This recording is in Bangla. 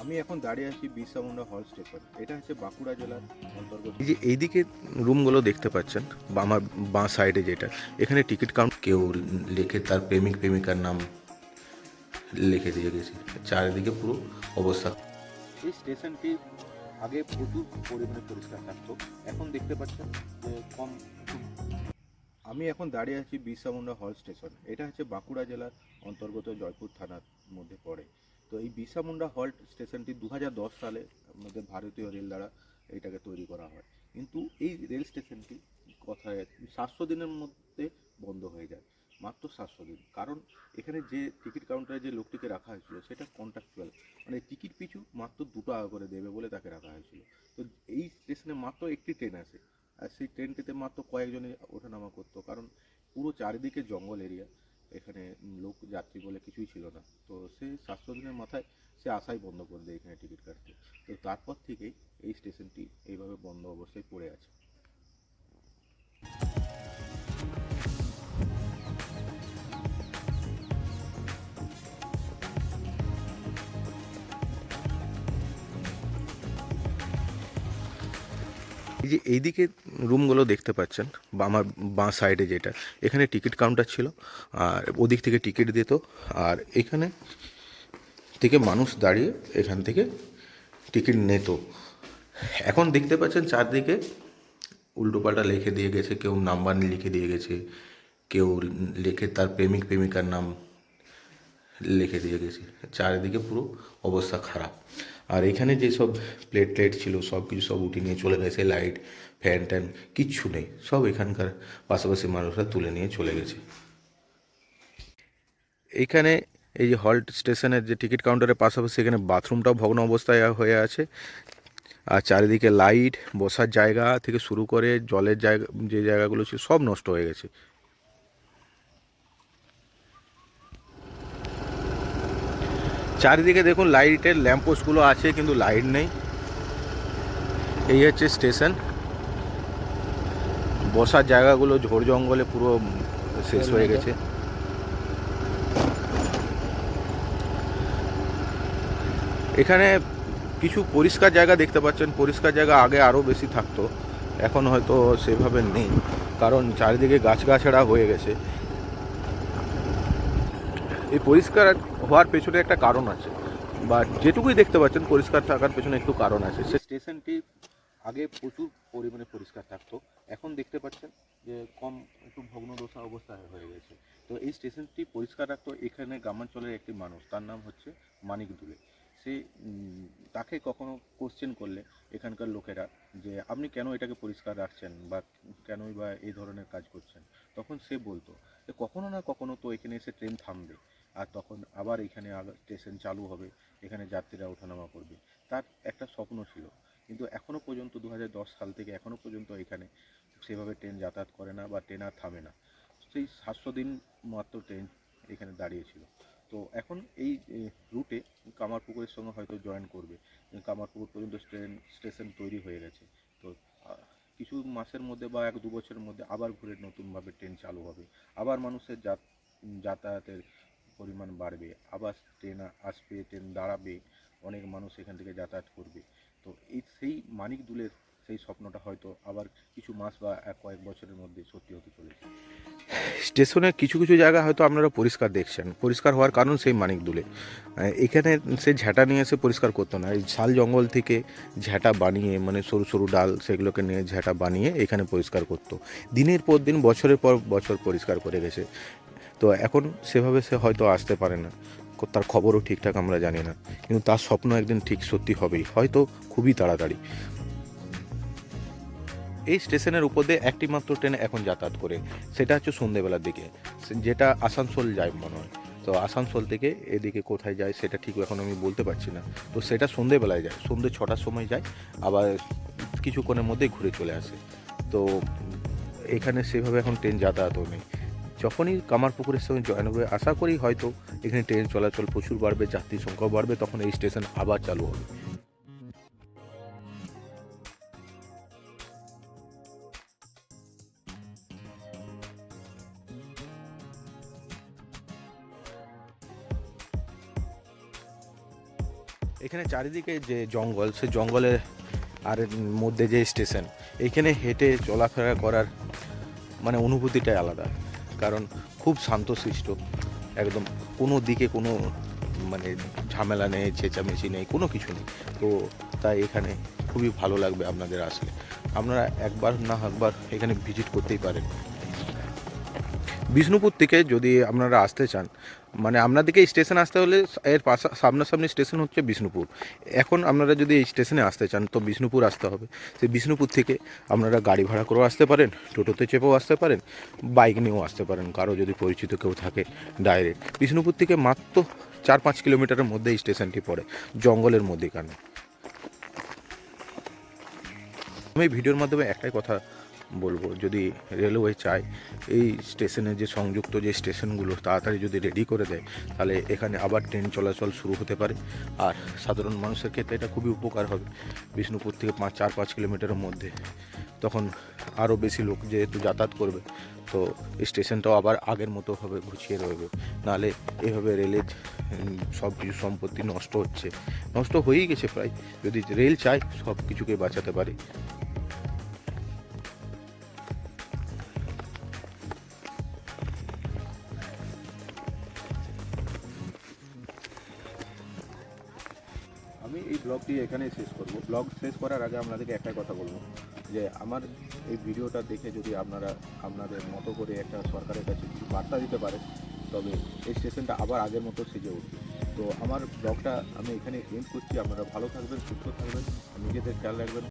আমি এখন দাঁড়িয়ে আছি বিরসা মুন্ডা হল স্টেশন। এটা হচ্ছে বাঁকুড়া জেলার অন্তর্গত। এই যে এইদিকে রুমগুলো দেখতে পাচ্ছেন আমার বাঁ সাইডে যেটা এখানে টিকিট কাউন্ট কেউ লিখে তার প্রেমিক প্রেমিকার নাম লিখে দিয়ে গেছে। চারিদিকে পুরো অবস্থা। এই স্টেশনটি আগে প্রচুর পরিমাণে পরিষ্কার থাকতো এখন দেখতে পাচ্ছেন যে কম। আমি এখন দাঁড়িয়ে আছি বিরসা মুন্ডা হল স্টেশন। এটা হচ্ছে বাঁকুড়া জেলার অন্তর্গত জয়পুর থানার মধ্যে পড়ে। তো এই বিরসা মুন্ডা হল্ট স্টেশনটি দু হাজার দশ সালে আমাদের ভারতীয় রেল দ্বারা এটাকে তৈরি করা হয়। কিন্তু এই রেল স্টেশনটি কথায় সাতশো দিনের মধ্যে বন্ধ হয়ে যায়, মাত্র সাতশো দিন। কারণ এখানে যে টিকিট কাউন্টারে যে লোকটিকে রাখা হয়েছিল, সেটা কন্ট্রাকচুয়াল মানে টিকিট পিছু মাত্র দু টাকা করে দেবে বলে তাকে রাখা হয়েছিল। তো এই স্টেশনে মাত্র একটি ট্রেন আসে, আর সেই ট্রেনটিতে মাত্র কয়েকজনই ওঠানামা করতো। কারণ পুরো চারিদিকে জঙ্গল এরিয়া এখানে লোক, যাত্রী বলে কিছুই ছিল না। তো সে সাতশো দিনের মাথায় সে আশাই বন্ধ করে দেয় এখানে টিকিট কাটতে। তো তারপর থেকেই এই স্টেশনটি এইভাবে বন্ধ অবস্থায় পড়ে আছে। এই যে এইদিকে রুমগুলো দেখতে পাচ্ছেন আমার বাঁ সাইডে যেটা, এখানে টিকিট কাউন্টার ছিল, আর ওদিক থেকে টিকিট দিত, আর এখানে থেকে মানুষ দাঁড়িয়ে এখান থেকে টিকিট নিত। এখন দেখতে পাচ্ছেন চারদিকে উল্টোপাল্টা লিখে দিয়ে গেছে, কেউ নাম্বার লিখে দিয়ে গেছে, কেউ লিখে তার প্রেমিক প্রেমিকার নাম লিখে দিয়ে গেছে চারিদিকে পুরো অবস্থা খারাপ। আর এখানে যেসব প্লেট প্লেট ছিল, সব কিছু সব উঠে নিয়ে চলে গেছে, লাইট, ফ্যান ট্যান, কিচ্ছু নেই। সব এখানকার পাশাপাশি মানুষরা তুলে নিয়ে চলে গেছে। এইখানে এই যে হল্ট স্টেশনের যে টিকিট কাউন্টারের পাশাপাশি এখানে বাথরুমটাও ভগ্ন অবস্থায় হয়ে আছে। আর চারিদিকে লাইট, বসার জায়গা থেকে শুরু করে জলের জায়গা, যে জায়গাগুলো ছিল, সব নষ্ট হয়ে গেছে। চারিদিকে দেখুন লাইটের ল্যাম্পপোস্টগুলো আছে কিন্তু লাইট নেই। এই হচ্ছে স্টেশন। বসার জায়গাগুলো ঝোড় জঙ্গলে পুরো শেষ হয়ে গেছে। এখানে কিছু পরিষ্কার জায়গা দেখতে পাচ্ছেন। পরিষ্কার জায়গা আগে আরও বেশি থাকতো এখন হয়তো সেভাবে নেই কারণ চারিদিকে গাছগাছড়া হয়ে গেছে। এই পরিষ্কার হওয়ার পেছনে একটা কারণ আছে, বা যেটুকুই দেখতে পাচ্ছেন পরিষ্কার থাকার পেছনে একটু কারণ আছে। সে স্টেশনটি আগে প্রচুর পরিমাণে পরিষ্কার থাকতো, এখন দেখতে পাচ্ছেন যে কম একটু ভগ্নদশা অবস্থায় হয়ে গেছে। তো এই স্টেশনটি পরিষ্কার রাখতো এখানে গ্রামাঞ্চলের একটি মানুষ, তার নাম হচ্ছে মানিক দুলে। সে তাকে কখনো কোশ্চেন করলে এখানকার লোকেরা যে, আপনি কেন এটাকে পরিষ্কার রাখছেন বা কেনই বা এই ধরনের কাজ করছেন? তখন সে বলতো যে, কখনো না কখনো তো এখানে এসে ট্রেন থামবে। আর তখন আবার এখানে স্টেশন চালু হবে, এখানে যাত্রীরা ওঠানামা করবে। তার একটা স্বপ্ন ছিল। কিন্তু এখনও পর্যন্ত দু হাজার দশ সাল থেকে এখনও পর্যন্ত এখানে সেভাবে ট্রেন যাতায়াত করে না বা ট্রেন আর থামে না। সেই সাতশো দিন মাত্র ট্রেন এখানে দাঁড়িয়েছিল। তো এখন এই রুটে কামারপুকুরের সঙ্গে হয়তো জয়েন করবে। কামারপুকুর পর্যন্ত ট্রেন স্টেশন তৈরি হয়ে গেছে। তো কিছু মাসের মধ্যে বা এক দু বছরের মধ্যে আবার ঘুরে নতুনভাবে ট্রেন চালু হবে। আবার মানুষের যাত- যাতায়াতের পরিমাণ বাড়বে, আবার ট্রেন আসবে, ট্রেন দাঁড়াবে, অনেক মানুষ এখান থেকে যাতায়াত করবে। তো এই সেই মানিক দুলের সেই স্বপ্নটা হয়তো আবার কিছু মাস বা এক কয়েক বছরের মধ্যে সত্যি হতে চলেছে। স্টেশনের কিছু কিছু জায়গা হয়তো আপনারা পরিষ্কার দেখছেন। পরিষ্কার হওয়ার কারণ সেই মানিক দুলে এখানে সে ঝ্যাঁটা নিয়ে এসে পরিষ্কার করতো না। এই শাল জঙ্গল থেকে ঝ্যাঁটা বানিয়ে মানে সরু সরু ডাল সেগুলোকে নিয়ে ঝ্যাঁটা বানিয়ে এখানে পরিষ্কার করতো। দিনের পর দিন, বছরের পর বছর পরিষ্কার করে গেছে। তো এখন সেভাবে সে হয়তো আসতে পারে না। তার খবরও ঠিকঠাক আমরা জানি না। কিন্তু তার স্বপ্ন একদিন ঠিক সত্যি হবেই, হয়তো খুবই তাড়াতাড়ি। এই স্টেশনের উপর দিয়ে একটি মাত্র ট্রেন এখন যাতায়াত করে, সেটা হচ্ছে সন্ধেবেলার দিকে যেটা আসানসোল যায় মনে হয়। তো আসানসোল থেকে এদিকে কোথায় যায় সেটা ঠিক এখন আমি বলতে পারছি না। তো সেটা সন্ধেবেলায় যায়, সন্ধে ছটার সময় যায়, আবার কিছুক্ষণের মধ্যেই ঘুরে চলে আসে। তো এখানে সেভাবে এখন ট্রেন যাতায়াতও নেই। যখনই কামারপুকুরের সঙ্গে জয়েন হবে, আশা করি হয়তো এখানে ট্রেন চলাচল প্রচুর বাড়বে যাত্রী সংখ্যাও বাড়বে, তখন এই স্টেশন আবার চালু হবে। এখানে চারিদিকে যে জঙ্গল, সে জঙ্গলের আর মধ্যে যে স্টেশন এইখানে হেঁটে চলাফেরা করার মানে অনুভূতিটাই আলাদা। কারণ খুব শান্তশিষ্ট, একদম কোনো দিকে কোনো মানে ঝামেলা নেই, চেঁচামেচি নেই, কোনো কিছু নেই। তো তাই এখানে খুবই ভালো লাগবে আপনাদের আসলে। আপনারা একবার না একবার এখানে ভিজিট করতেই পারেন। বিষ্ণুপুর থেকে যদি আপনারা আসতে চান মানে আপনাদেরকে স্টেশনে আসতে হলে এর পাশা, সামনাসামনি স্টেশন হচ্ছে বিষ্ণুপুর। এখন আপনারা যদি এই স্টেশনে আসতে চান, তো বিষ্ণুপুর আসতে হবে। সেই বিষ্ণুপুর থেকে আপনারা গাড়ি ভাড়া করেও আসতে পারেন, টোটোতে চেপেও আসতে পারেন, বাইক নিয়েও আসতে পারেন, কারও যদি পরিচিত কেউ থাকে ডাইরেক্ট। বিষ্ণুপুর থেকে মাত্র চার পাঁচ কিলোমিটারের মধ্যে এই স্টেশনটি পড়ে, জঙ্গলের মধ্যেখানে। আমি ভিডিওর মাধ্যমে একটাই কথা বলব, যদি রেলওয়ে চায় এই স্টেশনে যে সংযুক্ত যে স্টেশনগুলো তাড়াতাড়ি যদি রেডি করে দেয়, তাহলে এখানে আবার ট্রেন চলাচল শুরু হতে পারে। আর সাধারণ মানুষের ক্ষেত্রে এটা খুবই উপকার হবে। বিষ্ণুপুর থেকে পাঁচ, চার, পাঁচ কিলোমিটারের মধ্যে। তখন আরও বেশি লোক যেহেতু যাতায়াত করবে, তো স্টেশনটাও আবার আগের মতো হবে, গুছিয়ে রইবে। নাহলে এভাবে রেলের সব কিছু সম্পত্তি নষ্ট হচ্ছে। নষ্ট হয়েই গেছে প্রায়। যদি রেল চায়, সব কিছুকে বাঁচাতে পারে। ব্লগটি এখানে শেষ করব। ব্লগ শেষ করার আগে আপনাদেরকে একটা কথা বলব, যে আমার এই ভিডিওটা দেখে যদি আপনারা আপনাদের মতো করে একটা সরকারের কাছে কিছু বার্তা দিতে পারে, তবে এই স্টেশনটা আবার আগের মতো সেজে উঠবে। তো আমার ব্লগটা আমি এখানে এন্ড করছি। আপনারা ভালো থাকবেন, সুস্থ থাকবেন, নিজেদের খেয়াল রাখবেন।